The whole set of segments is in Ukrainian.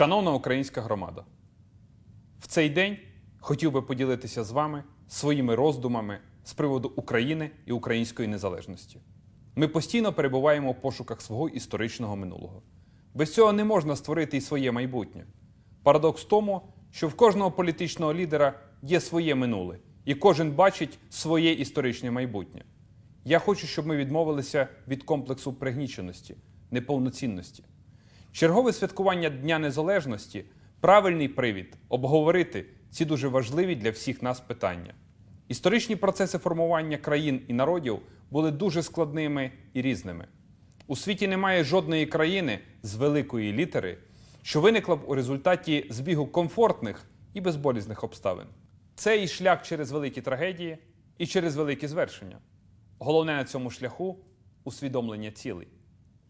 Шановна українська громада, в цей день хотів би поділитися з вами своїми роздумами з приводу України і української незалежності. Ми постійно перебуваємо в пошуках свого історичного минулого. Без цього не можна створити і своє майбутнє. Парадокс в тому, що в кожного політичного лідера є своє минуле, і кожен бачить своє історичне майбутнє. Я хочу, щоб ми відмовилися від комплексу пригніченості, неповноцінності. Чергове святкування Дня Незалежності правильний привід обговорити ці дуже важливі для всіх нас питання. Історичні процеси формування країн і народів були дуже складними і різними. У світі немає жодної країни з великої літери, що виникла б у результаті збігу комфортних і безболісних обставин. Це і шлях через великі трагедії, і через великі звершення. Головне на цьому шляху усвідомлення цілей,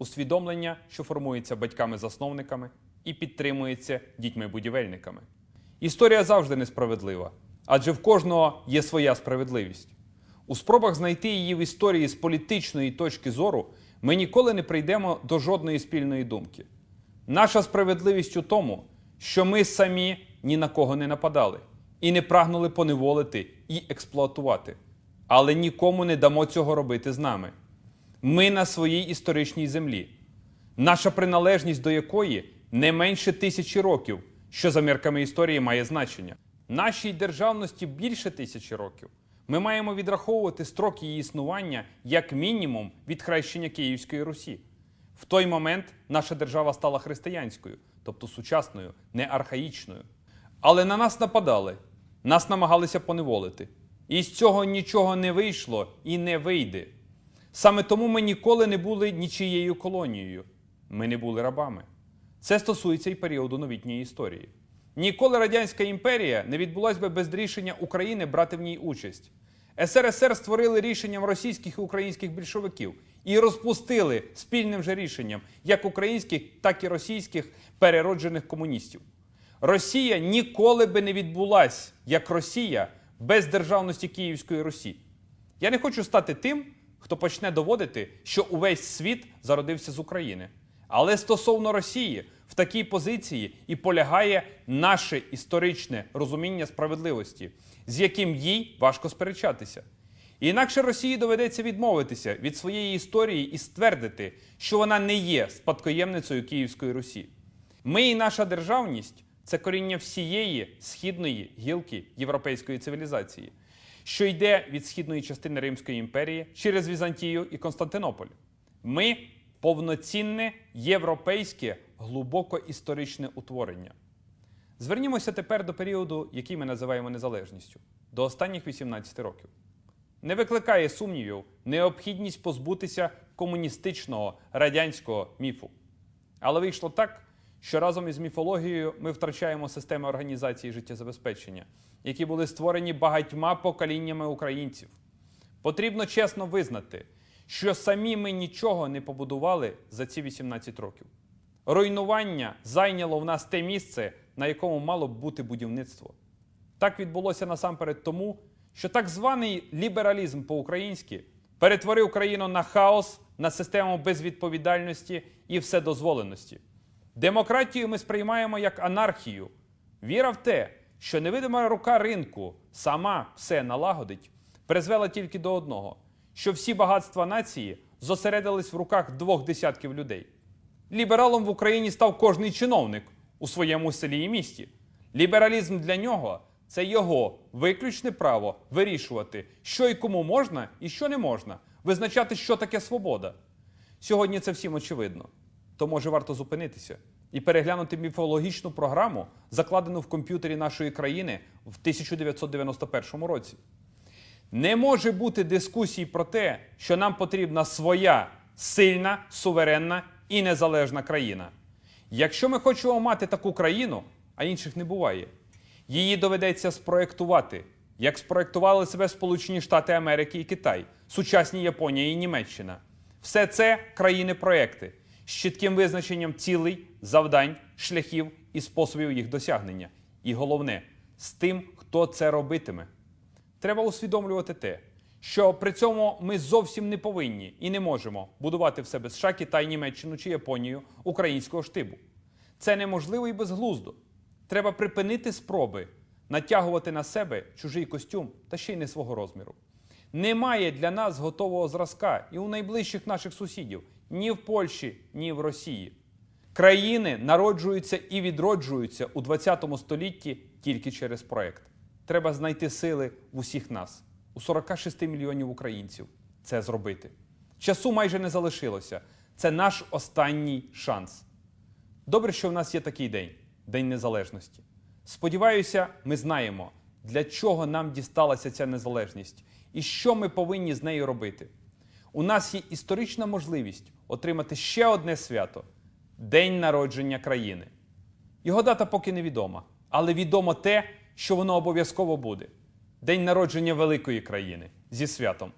усвідомлення, що формується батьками-засновниками і підтримується дітьми-будівельниками. Історія завжди несправедлива, адже в кожного є своя справедливість. У спробах знайти її в історії з політичної точки зору ми ніколи не прийдемо до жодної спільної думки. Наша справедливість у тому, що ми самі ні на кого не нападали і не прагнули поневолити і експлуатувати, але нікому не дамо цього робити з нами. Ми на своїй історичній землі, наша приналежність до якої не менше тисячі років, що за мірками історії має значення. Нашій державності більше тисячі років. Ми маємо відраховувати строк її існування як мінімум від хрещення Київської Русі. В той момент наша держава стала християнською, тобто сучасною, не архаїчною. Але на нас нападали, нас намагалися поневолити. І з цього нічого не вийшло і не вийде. Саме тому ми ніколи не були нічією колонією. Ми не були рабами. Це стосується і періоду новітньої історії. Ніколи Радянська імперія не відбулась би без рішення України брати в ній участь. СРСР створили рішенням російських і українських більшовиків і розпустили спільним же рішенням як українських, так і російських перероджених комуністів. Росія ніколи би не відбулась як Росія без державності Київської Русі. Я не хочу стати тим, хто почне доводити, що увесь світ зародився з України. Але стосовно Росії, в такій позиції і полягає наше історичне розуміння справедливості, з яким їй важко сперечатися. І інакше Росії доведеться відмовитися від своєї історії і ствердити, що вона не є спадкоємницею Київської Русі. Ми і наша державність це коріння всієї східної гілки європейської цивілізації, що йде від східної частини Римської імперії через Візантію і Константинополь. Ми повноцінне європейське глибоко історичне утворення. Звернімося тепер до періоду, який ми називаємо незалежністю, до останніх 18 років. Не викликає сумнівів необхідність позбутися комуністичного радянського міфу. Але вийшло так, що разом із міфологією ми втрачаємо системи організації життєзабезпечення, які були створені багатьма поколіннями українців. Потрібно чесно визнати, що самі ми нічого не побудували за ці 18 років. Руйнування зайняло в нас те місце, на якому мало б бути будівництво. Так відбулося насамперед тому, що так званий лібералізм по-українськи перетворив країну на хаос, на систему безвідповідальності і вседозволеності. Демократію ми сприймаємо як анархію. Віра в те, що невидима рука ринку сама все налагодить, призвела тільки до одного: що всі багатства нації зосередились в руках двох десятків людей. Лібералом в Україні став кожний чиновник у своєму селі і місті. Лібералізм для нього це його виключне право вирішувати, що і кому можна і що не можна, визначати, що таке свобода. Сьогодні це всім очевидно. То може варто зупинитися і переглянути міфологічну програму, закладену в комп'ютері нашої країни в 1991 році. Не може бути дискусій про те, що нам потрібна своя сильна, суверенна і незалежна країна. Якщо ми хочемо мати таку країну, а інших не буває, її доведеться спроектувати, як спроектували себе Сполучені Штати Америки і Китай, сучасні Японія і Німеччина. Все це країни-проекти з чітким визначенням цілей, завдань, шляхів і способів їх досягнення. І головне, з тим, хто це робитиме. Треба усвідомлювати те, що при цьому ми зовсім не повинні і не можемо будувати в себе США, Китай, Німеччину чи Японію українського штибу. Це неможливо і безглуздо. Треба припинити спроби натягувати на себе чужий костюм та ще й не свого розміру. Немає для нас готового зразка і у найближчих наших сусідів ні в Польщі, ні в Росії. Країни народжуються і відроджуються у 20 столітті тільки через проект. Треба знайти сили в усіх нас, у 46 мільйонів українців, це зробити. Часу майже не залишилося. Це наш останній шанс. Добре, що в нас є такий день День Незалежності. Сподіваюся, ми знаємо, для чого нам дісталася ця незалежність і що ми повинні з нею робити. У нас є історична можливість отримати ще одне свято День народження країни. Його дата поки невідома, але відомо те, що воно обов'язково буде. День народження великої країни зі святом.